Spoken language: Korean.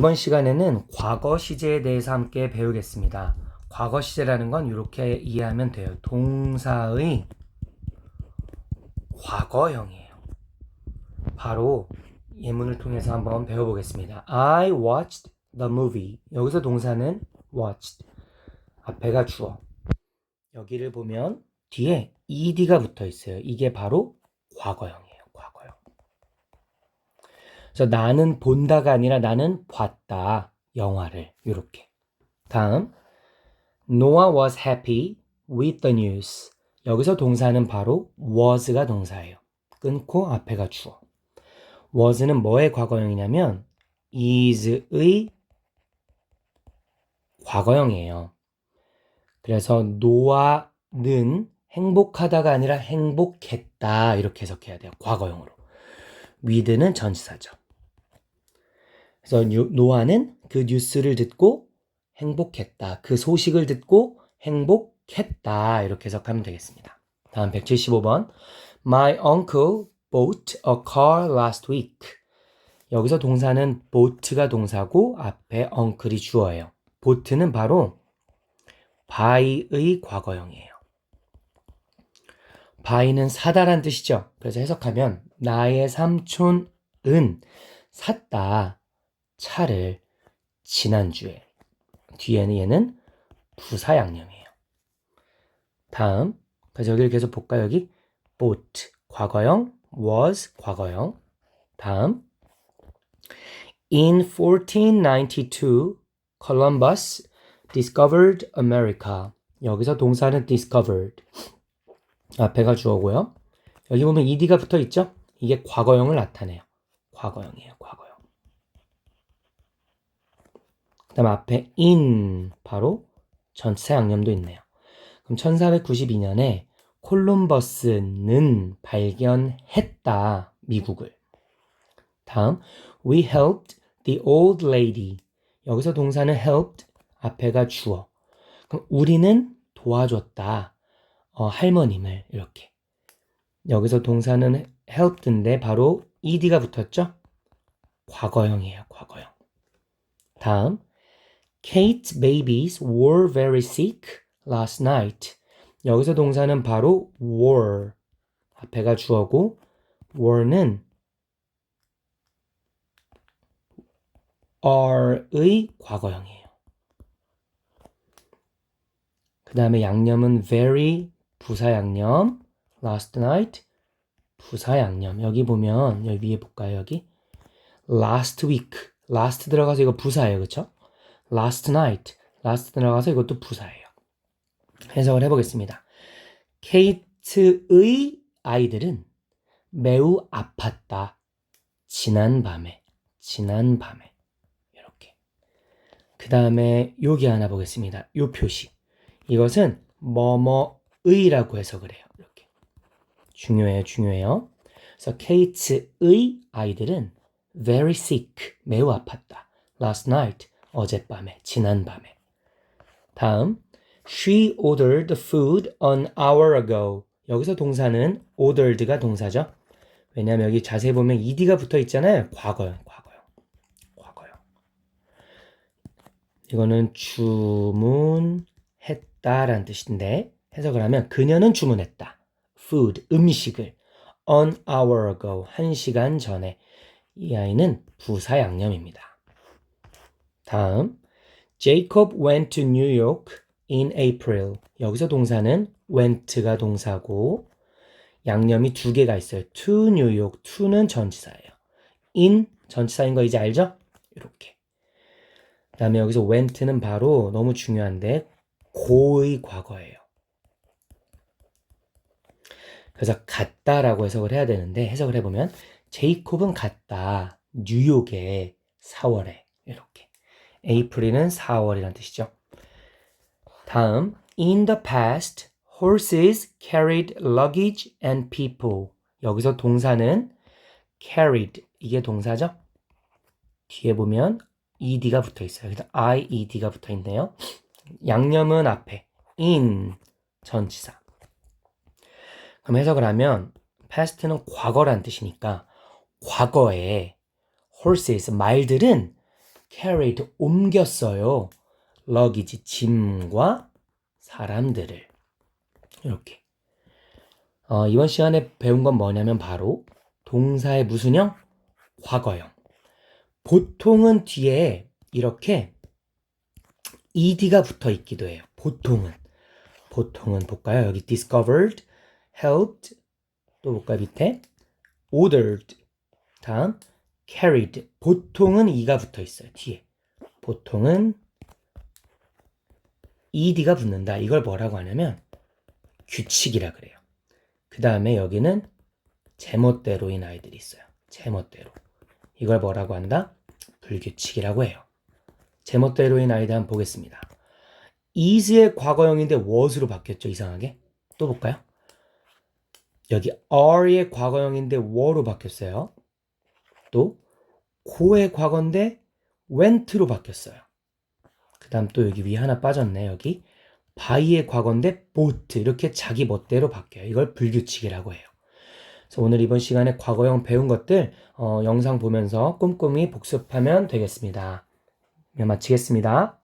이번 시간에는 과거 시제에 대해서 함께 배우겠습니다. 과거 시제라는 건 이렇게 이해하면 돼요. 동사의 과거형이에요. 바로 예문을 통해서 한번 배워보겠습니다. I watched the movie. 여기서 동사는 watched. 앞에가 주어. 여기를 보면 뒤에 ed가 붙어 있어요. 이게 바로 과거형이에요. 그래서 나는 본다가 아니라 나는 봤다. 영화를. 이렇게. 다음. Noah was happy with the news. 여기서 동사는 바로 was가 동사예요. 끊고 앞에가 주어. was는 뭐의 과거형이냐면 is의 과거형이에요. 그래서 노아는 행복하다가 아니라 행복했다 이렇게 해석해야 돼요. 과거형으로. with는 전치사죠. 그래서 뉴- 노아는 그 뉴스를 듣고 행복했다. 그 소식을 듣고 행복했다. 이렇게 해석하면 되겠습니다. 다음 175번. My uncle bought a car last week. 여기서 동사는 bought가 동사고 앞에 uncle이 주어예요. bought는 바로 buy의 과거형이에요. buy는 사다란 뜻이죠. 그래서 해석하면 나의 삼촌은 샀다. 차를 지난주에. 뒤에는 얘는 부사 양념이에요. 다음. 그래서 여기를 계속 볼까요? 여기 bought 과거형, was 과거형. 다음. In 1492, Columbus discovered America. 여기서 동사는 discovered. 앞에가 주어고요. 여기 보면 ed가 붙어 있죠? 이게 과거형을 나타내요. 과거형이에요. 과거형. 그 다음 앞에 in 바로 전체 양념도 있네요. 그럼 1492년에 콜럼버스는 발견했다. 미국을. 다음 we helped the old lady. 여기서 동사는 helped 앞에가 주어. 그럼 우리는 도와줬다. 어, 할머님을 이렇게. 여기서 동사는 helped인데 바로 ed가 붙었죠? 과거형이에요. 과거형. 다음 Kate's babies were very sick last night. 여기서 동사는 바로 were. 앞에가 주어고 were는 are의 과거형이에요. 그 다음에 양념은 very 부사 양념 last night 부사 양념 여기 보면 여기 위에 볼까요 여기 last week last 들어가서 이거 부사예요 그쵸? Last night last 들어가서 이것도 부사예요. 해석을 해보겠습니다. 케이트의 아이들은 매우 아팠다. 지난 밤에, 지난 밤에. 이렇게. 그 다음에 여기 하나 보겠습니다. 요 표시. 이것은 뭐뭐의라고 해석을 해요. 이렇게. 중요해요, 중요해요. 그래서 케이트의 아이들은 very sick, 매우 아팠다. last night, 어젯밤에, 지난 밤에. 다음, She ordered food an hour ago. 여기서 동사는 ordered가 동사죠. 왜냐하면 여기 자세히 보면 ed가 붙어 있잖아요. 과거형, 과거형, 과거형. 이거는 주문했다라는 뜻인데 해석을 하면 그녀는 주문했다. food, 음식을 an hour ago, 한 시간 전에. 이 아이는 부사 양념입니다. 다음, Jacob went to New York in April. 여기서 동사는 went가 동사고 양념이 두 개가 있어요. to New York. to는 전치사예요. in 전치사인 거 이제 알죠? 이렇게. 그다음에 여기서 went는 바로 너무 중요한데 고의 과거예요. 그래서 갔다라고 해석을 해야 되는데 해석을 해보면 제이콥은 갔다 뉴욕에 4월에 이렇게. 에이프릴은 4월이라는 뜻이죠. 다음, in the past, horses carried luggage and people. 여기서 동사는 carried. 이게 동사죠? 뒤에 보면 ed가 붙어 있어요. 그래서 ied가 붙어 있네요. 양념은 앞에 in 전치사. 그럼 해석을 하면 past는 과거란 뜻이니까 과거에 horses 말들은 carried 옮겼어요. luggage 짐과 사람들을 이렇게 어, 이번 시간에 배운 건 뭐냐면 바로 동사의 무슨 형? 과거형. 보통은 뒤에 이렇게 ed가 붙어 있기도 해요. 보통은. 보통은 볼까요? 여기 discovered, helped, 또 볼까요? 밑에 ordered, 다음 carried. 보통은 e가 붙어 있어요. 뒤에. 보통은 ed가 붙는다. 이걸 뭐라고 하냐면 규칙이라 그래요. 그 다음에 여기는 제멋대로인 아이들이 있어요. 제멋대로. 이걸 뭐라고 한다? 불규칙이라고 해요. 제멋대로인 아이들 한번 보겠습니다. is의 과거형인데 was로 바뀌었죠, 이상하게. 또 볼까요? 여기 are의 과거형인데 were로 바뀌었어요. 또 go의 과거인데 went로 바뀌었어요. 그 다음 또 여기 위에 하나 빠졌네, 여기. by의 과거인데 bought 이렇게 자기 멋대로 바뀌어요. 이걸 불규칙이라고 해요. 그래서 오늘 이번 시간에 과거형 배운 것들 어, 영상 보면서 꼼꼼히 복습하면 되겠습니다. 네, 마치겠습니다.